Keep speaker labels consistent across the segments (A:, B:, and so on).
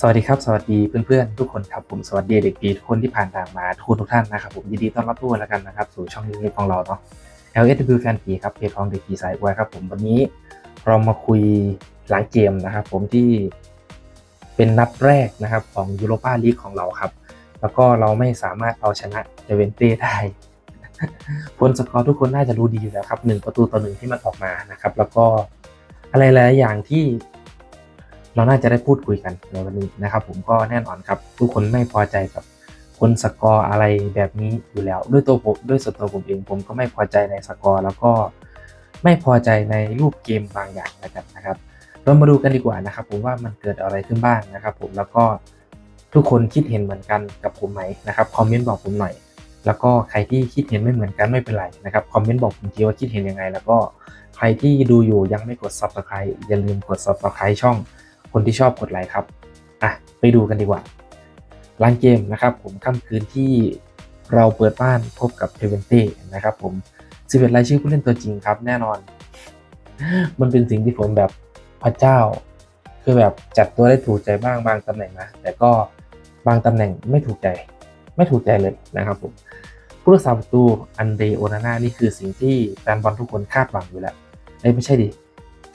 A: สวัสดีครับ สวัสดีเพื่อนๆทุกคนครับผมสวัสดีเด็กดีทุกคนที่ผ่านทางมาทุกทุกท่านนะครับผมยินดีต้อนรับทุกคนแล้วกันนะครับสู่ช่องนี้ของเราเนาะ LSW Fan ผีครับเพจของเด็กผีสายอวยครับผมวันนี้เรามาคุยหลังเกมนะครับผมที่เป็นนัดแรกนะครับของยูโรปาลีกของเราครับ แล้วก็เราไม่สามารถเอาชนะเดเวนเต้ได้ผลสกอร์ทุกคนน่าจะรู้ดีอยู่แล้วครับหนึ่งประตูต่อหนึ่งที่มันออกมานะครับแล้วก็อะไรหลายๆอย่างที่ เราน่าจะได้พูดคุยกันในวันนี้นะครับ ผมก็แน่นอนครับ ทุกคนไม่พอใจกับผลสกอร์อะไรแบบนี้อยู่แล้ว ด้วยตัวผมด้วยส่วนตัวผมเองผมก็ไม่พอใจในสกอร์แล้วก็ไม่พอใจในรูปเกมบางอย่างแล้วกันนะครับเรามาดูกันดีกว่านะครับ ผมว่ามันเกิดอะไรขึ้นบ้างนะครับ ผมแล้วก็ทุกคนคิดเห็นเหมือนกันกับผมไหมนะครับคอมเมนต์บอกผมหน่อย แล้วก็ใครที่คิดเห็นไม่เหมือนกันไม่เป็นไรนะครับคอมเมนต์บอกผมทีว่าคิดเห็นยังไง แล้วก็ใครที่ดูอยู่ยังไม่กด subscribe อย่าลืมกด subscribe ช่อง คนที่ชอบกดไลค์ครับ อะ ไปดูกันดีกว่าร้านเกมนะครับ ผมค่ำคืนที่เราเปิดบ้านพบกับเทเวนเต้นะครับ ผม11รายชื่อผู้เล่นตัวจริงครับ แน่นอน มันเป็นสิ่งที่ผมแบบพระเจ้า คือแบบจัดตัวได้ถูกใจบ้างบางตำแหน่งนะ แต่ก็บางตำแหน่งไม่ถูกใจ ไม่ถูกใจเลยนะครับผมผู้รักษาประตูอันเดโอนาน่านี่คือสิ่งที่แฟนบอลทุกคนคาดหวังอยู่แล้วเอ้ไม่ใช่ดิ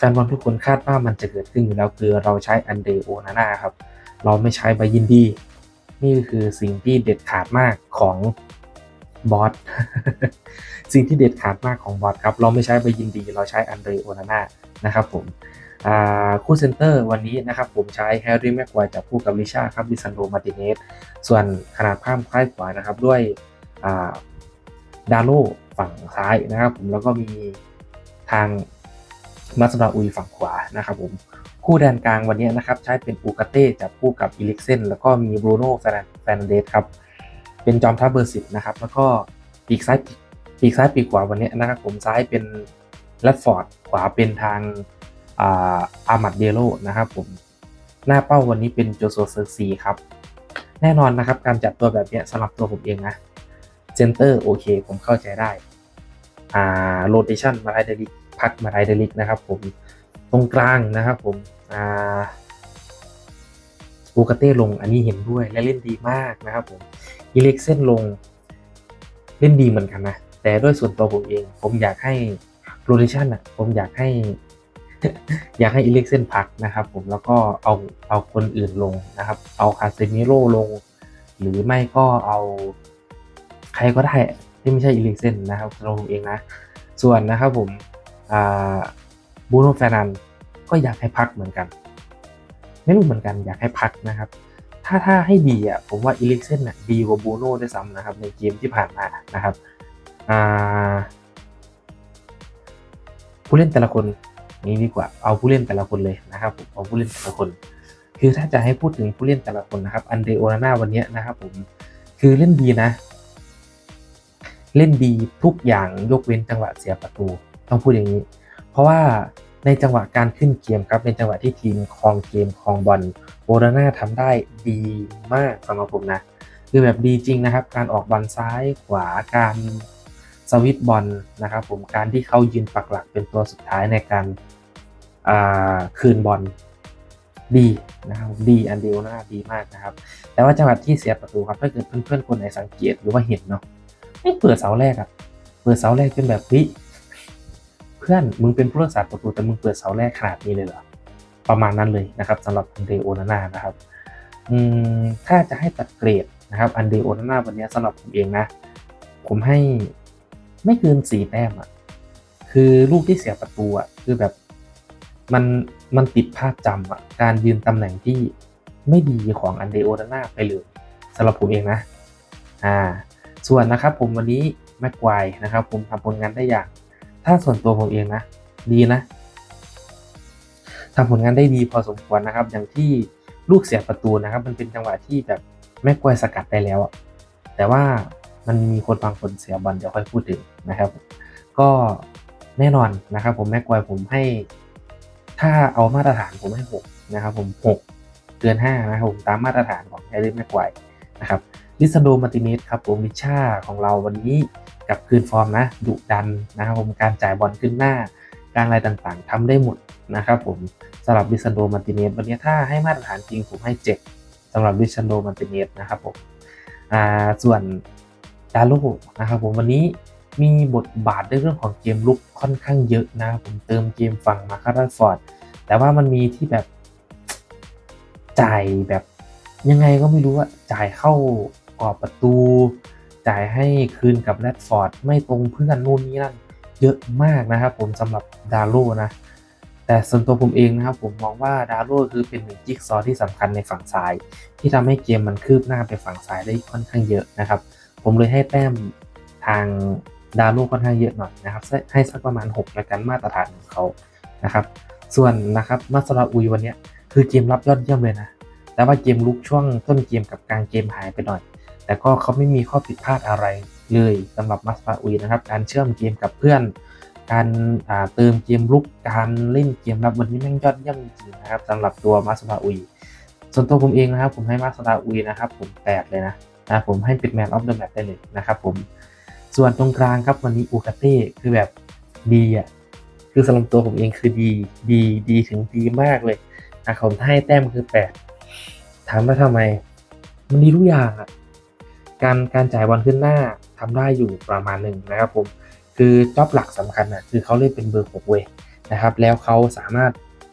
A: ฟนบอลทุกคนคาดว่ามันจะเกิดขึ้นอยู่แล้วคือเราใช้อันเดโอนาน่าครับ เราไม่ใช้ใบยินดีนี่คือสิ่งที่เด็ดขาดมากของบอสสิ่งที่เด็ดขาดมากของบอสครับ เราไม่ใช้ใบยินดีเราใช้อันเดโอนาน่านะครับผมคู่เซนเตอร์วันนี้นะครับผมใช้แฮร์รี่แม็กควายจับคู่กับลิชาครับดิซันโดมาติเนสส่วนขนาดข้ามค่ายขวานะครับด้วยดาโลฝั่งซ้ายนะครับผมแล้วก็มีทาง มาสดาอุยฝั่งขวานะครับผมคู่แดนกลางวันนี้นะครับใช้เป็นอูกาเต้จับคู่กับอิเล็กเซนแล้วก็มีบรูโน่แฟนเดสครับเป็นจอมทัพเบอร์สิบนะครับแล้วก็ปีกซ้ายปีกซ้ายปีกขวาวันนี้นะครับผมซ้ายเป็นแรดฟอร์ดขวาเป็นทางอาร์มัดเดโลนะครับผมหน้าเป้าวันนี้เป็นโจโซเซอร์ซีครับแน่นอนนะครับการจัดตัวแบบนี้สำหรับตัวผมเองนะเซนเตอร์โอเคผมเข้าใจได้อ่าโรเตชันมาได้ดี พักมาไดเดลิกนะครับผมตรงกลางนะครับผมอ่าโอกาเต้ลงอันนี้เห็นด้วยและเล่นดีมากนะครับผมอิเล็กเซนลงเล่นดีเหมือนกันนะ แต่ด้วยส่วนตัวผมเอง ผมอยากให้โรเ t ชันอะผมอยากให้ อยากให้อิเล็กเซนพักนะครับ ผมแล้วก็เอาเอาคนอื่นลงนะครับ เอาคาเซมิโร่ลง หรือไม่ก็เอาใครก็ได้ที่ไม่ใช่อิเล็กเซนนะครับสำหรับผมเองนะ ส่วนนะครับผม บูโน่แฟนันก็อยากให้พักเหมือนกัน ไม่รู้เหมือนกันอยากให้พักนะครับ ถ้าถ้าให้ดีอะผมว่าอีลิกเซนน่ะดีกว่าบูโน่ด้วยซ้ำนะครับในเกมที่ผ่านมานะครับผู้เล่นแต่ละคนนี้ดีกว่าเอาผู้เล่นแต่ละคนเลยนะครับผมเอาผู้เล่นแต่ละคน คือถ้าจะให้พูดถึงผู้เล่นแต่ละคนนะครับอันเดโอนาน่าวันนี้นะครับผมคือเล่นดีนะ เล่นดีทุกอย่างยกเว้นจังหวะเสียประตู ต้องพูดอย่างนี้ เพราะว่าในจังหวะการขึ้นเกมครับในจังหวะที่ทีมครองเกมครองบอลโบรนาทำได้ดีมากสำหรับผมนะ คือแบบดีจริงนะครับ การออกบอลซ้ายขวาการสวิตบอลนะครับผมการที่เขายืนปักหลักเป็นตัวสุดท้ายในการคืนบอลดีนะครับดีอันเดียวน่าดีมากนะครับ แต่ว่าจังหวะที่เสียประตูครับถ้าเกิดเพื่อนๆคนไหนสังเกตหรือว่าเห็นเนาะไม่เปิดเสาแรกอะเปิดเสาแรกเป็นแบบวิ เพื่อนมึงเป็นผู้รักษาประตูแต่มึงเปิดเสาแรกขนาดนี้เลยเหรอประมาณนั้นเลยนะครับสำหรับอันเดโอนาน่านะครับถ้าจะให้ตัดเกรดนะครับอันเดโอนาน่าวันนี้สำหรับผมเองนะ ผมให้ไม่เกินสี่แต้มอะคือลูกที่เสียประตูอะคือแบบมันมันติดภาพจำอะการยืนตำแหน่งที่ไม่ดีของอันเดโอนาน่าไปเลยสำหรับผมเองนะอ่าส่วนนะครับผมวันนี้แม็กไกวนะครับผมทำผลงานได้อย่าง ถ้าส่วนตัวผมเองนะ ดีนะทำผลงานได้ดีพอสมควรนะครับ อย่างที่ลูกเสียประตูนะครับ มันเป็นจังหวะที่แบบแม็กวยสกัดได้แล้ว แต่ว่ามันมีคนบางคนเสียบอลเดี๋ยวค่อยพูดถึงนะครับ ก็แน่นอนนะครับ ผมแม็กวยผมให้ ถ้าเอามาตรฐานผมให้หกนะครับ ผมหกเกินห้านะครับผมตามมาตรฐานของแฮร์รี่แม็กวยนะครับลิซาโดมาติเนสครับผมวิชาของเราวันนี้ กับคืนฟอร์มนะดุดันนะครับผมการจ่ายบอลขึ้นหน้า การอะไรต่างๆทำได้หมดนะครับผมสำหรับดิซันโดมาร์ติเนสวันนี้ถ้าให้มาตรฐานจริงผมให้ 7สำหรับดิซันโดมาร์ติเนสนะครับผมอ่าส่วนดาโลนะครับผมวันนี้มีบทบาทในเรื่องของเกมลุกค่อนข้างเยอะนะครับผมเติมเกมฝั่งมาคาร์ฟอร์ดแต่ว่ามันมีที่แบบจ่ายแบบยังไงก็ไม่รู้อะจ่ายเข้ากรอบประตู จ่ายให้คืนกับแรดฟอร์ดไม่ตรงเพื่อนนู่นนี่นั่นเยอะมากนะครับผมสำหรับดาโลนะ แต่ส่วนตัวผมเองนะครับผมมองว่าดาโลคือเป็นหนึ่งจิ๊กซอว์ที่สำคัญในฝั่งซ้าย ที่ทำให้เกมมันคืบหน้าไปฝั่งซ้ายได้ค่อนข้างเยอะนะครับ ผมเลยให้แต้มทางดาโลค่อนข้างเยอะหน่อยนะครับให้สักประมาณ6แล้วกันมาตรฐานของเขานะครับส่วนนะครับมาสลาอุยวันนี้คือเกมรับยอดเยี่ยมเลยนะแต่ว่าเกมลุกช่วงต้นเกมกับกลางเกมหายไปหน่อย แต่ก็เขาไม่มีข้อผิดพลาดอะไรเลยสำหรับมาสลาอุยนะครับ การเชื่อมเกมกับเพื่อน การเติมเกมลุก การเล่นเกมรับวันนี้แม่งยอดเยี่ยมจริงนะครับสำหรับตัวมาสลาอุย ส่วนตัวผมเองนะครับ ผมให้มาสลาอุยนะครับ ผมแปดเลยนะนะผมให้เป็นแมนออฟเดอะแมตช์ได้เลยนะครับผม ส่วนตรงกลางครับวันนี้อูกาเต้คือแบบดีอะคือสำหรับตัวผมเองคือดีดีดีถึงดีมากเลยนะผมให้แต้มคือแปดถามว่าทำไม มันดีทุกอย่างอะ การการจ่ายบอลขึ้นหน้าทำได้อยู่ประมาณหนึ่งนะครับผมคือจ็อบหลักสำคัญอะคือเขาเล่นเป็นเบอร์หกเวนะครับแล้วเขาสามารถ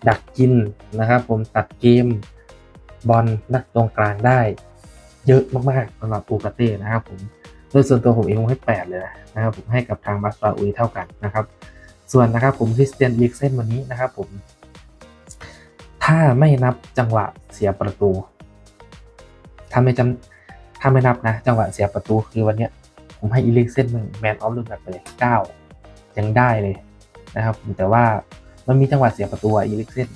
A: ดักกินนะครับผมตัดเกมบอลนักตรงกลางได้ เยอะมากๆสำหรับอูกาเต้นะครับผมโดยส่วนตัวผมเองผมให้ 8 เลยนะครับผมให้กับทางบัสตาอุยเท่ากันนะครับ ส่วนนะครับผมคริสเตียนลิกเซนวันนี้นะครับผม ถ้าไม่นับจังหวะเสียประตู ถ้าไม่จำ ถ้าไม่นับนะ จังหวะเสียประตูคือวันเนี้ย ผมให้อีลิกเซนมันแมนออฟลูแบบไปเลยเก้ายังได้เลยนะครับ แต่ว่ามันมีจังหวะเสียประตูอะอีลิกเซน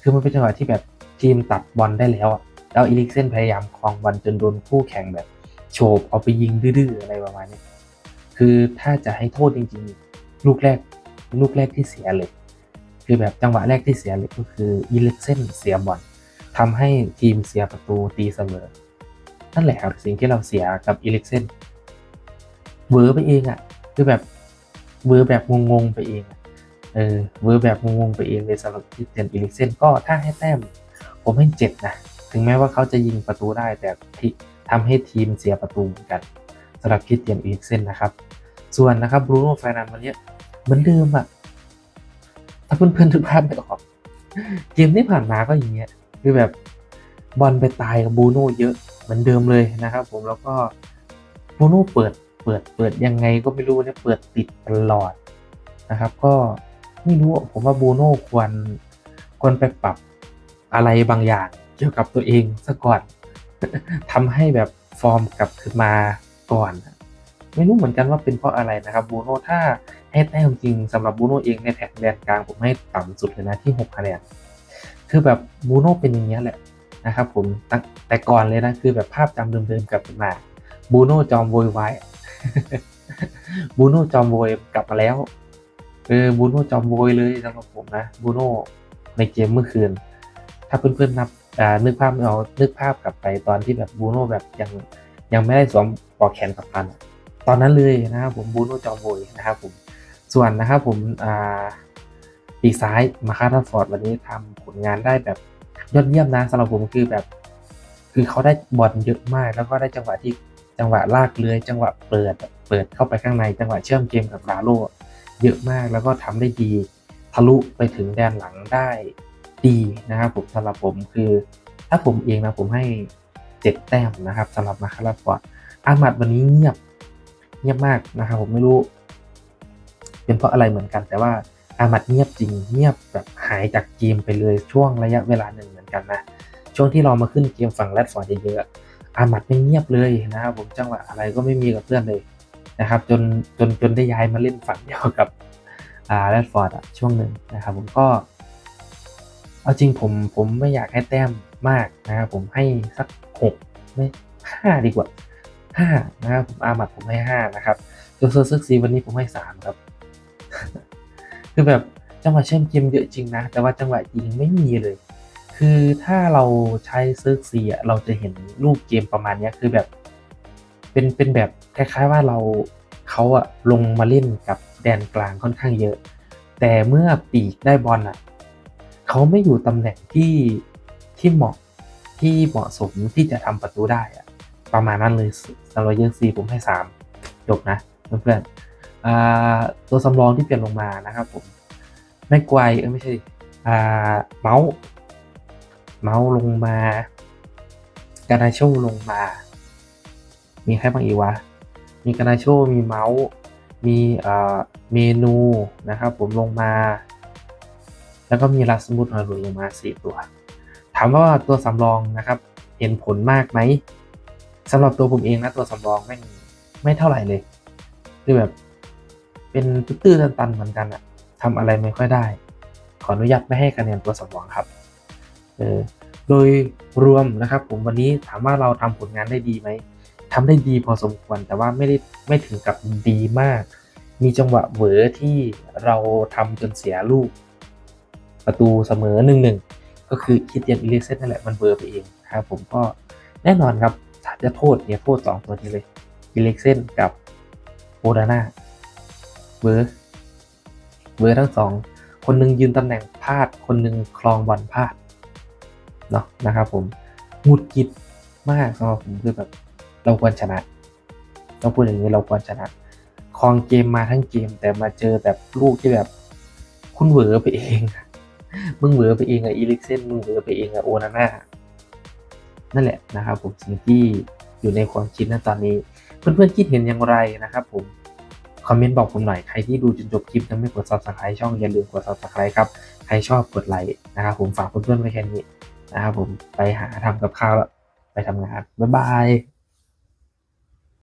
A: คือมันเป็นจังหวะที่แบบทีมตัดบอลได้แล้วแล้วอีลิกเซนพยายามคลองบอลจนโดนคู่แข่งแบบโฉบเอาไปยิงดื้อๆอะไรประมาณนี้ คือถ้าจะให้โทษจริงๆ ลูกแรกลูกแรกที่เสียเลย คือแบบจังหวะแรกที่เสียเลยก็คืออีล็กเซนเสียบอลทำให้ทีมเสียประตูตีเสมอ นั่นแหละครับสิ่งที่เราเสียกับอีเล็กเซนเวอร์ไปเองอะ่ะคือแบบเวอร์แบบงงๆไปเองเออเวอร์แบบงงๆไปเองเลยสำหรับคริสเตียนอีเล็กเซนก็ถ้าให้แต้มผมให้เจ็ดนะ ถึงแม้ว่าเขาจะยิงประตูได้แต่ที่ทำให้ทีมเสียประตูเหมือนกันสำหรับคริสเตียนอีลิกเซนนะครับ ส่วนนะครับบรูโน่ไฟนันวันนี้เหมือนเดิมอะถ้าเพื่อนๆทุกภาพไม่ออกเกมที่ผ่านมาก็อย่างเงี้ยคือแบบ บอลไปตายกับบูโน่เยอะเหมือนเดิมเลยนะครับ ผมแล้วก็บูโน่เปิดเปิดเปิดยังไงก็ไม่รู้เนี่ยเปิดติดตลอดนะครับ ก็ไม่รู้ผมว่าบูโน่ควรควรไปปรับอะไรบางอย่างเกี่ยวกับตัวเองซะก่อนทำให้แบบฟอร์มกลับขึ้นมาก่อนไม่รู้เหมือนกันว่าเป็นเพราะอะไรนะครับบูโน่ถ้าให้แต้มจริงสำหรับบูโน่เองในแท็กแดนกลางผมให้ต่ำสุดเลยนะที่6คะแนนคือแบบบูโน่เป็นอย่างนี้แหละ นะครับผมแต่ก่อนเลยนะคือแบบภาพจำเดิมๆกลับมาบูโน่จอมโวยวายบูโน่จอมโวยกลับมาแล้วเออบูโน่จอมโวยเลยสำหรับผมนะบูโน่ในเกมเมื่อคืน ถ้าเพื่อนๆนับนึกภาพเอานึกภาพกลับไปตอนที่แบบบูโน่แบบยังยังไม่ได้สวมปอกแขนกับพัน ตอนนั้นเลยนะครับผมบูโน่จอมโวยนะครับผมส่วนนะครับผมปีซ้ายมาคาร์ฟอร์ดวันนี้ทำผลงานได้แบบ ยอดเยี่ยมนะสำหรับผมคือแบบ คือเขาได้บอลเยอะมาก แล้วก็ได้จังหวะที่จังหวะลากเลื้อยจังหวะเปิดเปิดเข้าไปข้างในจังหวะเชื่อมเกมกับดาโลเยอะมากแล้วก็ทำได้ดีทะลุไปถึงแดนหลังได้ดีนะครับผมสำหรับผมคือ ถ้าผมเองนะผมให้เจ็ดแต้มนะครับสำหรับมาคาราฟอร์ดอามัดวันนี้เงียบเงียบมากนะครับผมไม่รู้ เป็นเพราะอะไรเหมือนกัน แต่ว่าอามัดเงียบจริงเงียบแบบหายจากเกมไปเลยช่วงระยะเวลาหนึ่ง กันนะ ช่วงที่เรามาขึ้นเกมฝั่งแรดฟอร์ดเยอะๆอามัดไม่เงียบเลยนะครับผมจังหวะอะไรก็ไม่มีกับเพื่อนเลยนะครับ จนจนจนได้ย้ายมาเล่นฝั่งเดียวกับอาแรดฟอร์ดอะช่วงหนึ่งนะครับ ผมก็ เอาจริงผมผมไม่อยากให้แต้มมากนะครับผมให้สักหกไม่ห้าดีกว่าห้านะครับผมอามัดผมให้ห้านะครับโจเซอร์ซึกซีวันนี้ผมให้สามครับ คือแบบจังหวะเชื่อมเกมเยอะจริงนะ แต่ว่าจังหวะยิงไม่มีเลย คือถ้าเราใช้ซึกซีอะเราจะเห็นลูกเกมประมาณนี้คือแบบ เป็นเป็นแบบคล้ายๆว่าเราเขาอะลงมาเล่นกับแดนกลางค่อนข้างเยอะ แต่เมื่อปีกได้บอลอะเขาไม่อยู่ตำแหน่งที่ที่เหมาะที่เหมาะสมที่จะทำประตูได้อะประมาณนั้นเลยสำหรับเยอร์ซีผมให้สามจบนะเพื่อนๆอ่าตัวสำรองที่เปลี่ยนลงมานะครับผมแม็กไกวเออไม่ใช่เมาส์ เมาส์ลงมาการาโชลงมา มีใครบ้างอีกวะ มีการาโชมีเมาส์ มีเอ่อเมนูนะครับผมลงมา แล้วก็มีลาสมุดฮอรุลงมาสี่ตัว ถามว่าตัวสำรองนะครับ เห็นผลมากไหมสำหรับตัวผมเองนะตัวสำรองไม่ไม่เท่าไหร่เลยคือแบบเป็นตื้อตันๆเหมือนกันอะทำอะไรไม่ค่อยได้ ขออนุญาตไม่ให้คะแนนตัวสำรองครับ โดยรวมนะครับผมวันนี้ถามว่าเราทำผลงานได้ดีไหมทำได้ดีพอสมควรแต่ว่าไม่ได้ไม่ถึงกับดีมาก มีจังหวะเหวอที่เราทำจนเสียลูก ประตูเสมอหนึ่งหนึ่งก็คือคิดเตียนอิเลเซนนั่นแหละมันเบลอไปเองครับผมก็แน่นอนครับถ้าจะโทษเนี่ยโทษสองตัวนี้เลยอิเลเซนกับโอดาน่าเบอร์เบอร์ทั้งสองคนหนึ่งยืนตำแหน่งพลาด คนหนึ่งคลองบอลพลาด เนาะนะครับผมหงุดหงิดมากสำหรับผมคือแบบเราควรชนะต้องพูดอย่างนี้เราควรชนะคลองเกมมาทั้งเกม แต่มาเจอแบบลูกที่แบบ คุณเหวอไปเองมึงเหวอไปเองอะอีลิกเซนมึงเหวอไปเองอะโอนาน่านั่นแหละนะครับผมสิ่งที่อยู่ในความคิดณตอนนี้ เพื่อนๆคิดเห็นอย่างไรนะครับผมคอมเมนต์บอกผมหน่อยใครที่ดูจนจบคลิปยังไม่กด subscribe ช่องอย่าลืมกด subscribe ครับ ใครชอบกดไลค์นะครับผมฝากเพื่อนๆไว้แค่นี้ นะครับผมไปหาทำกับข้าวแล้ว ไปทำงาน บ๊ายบาย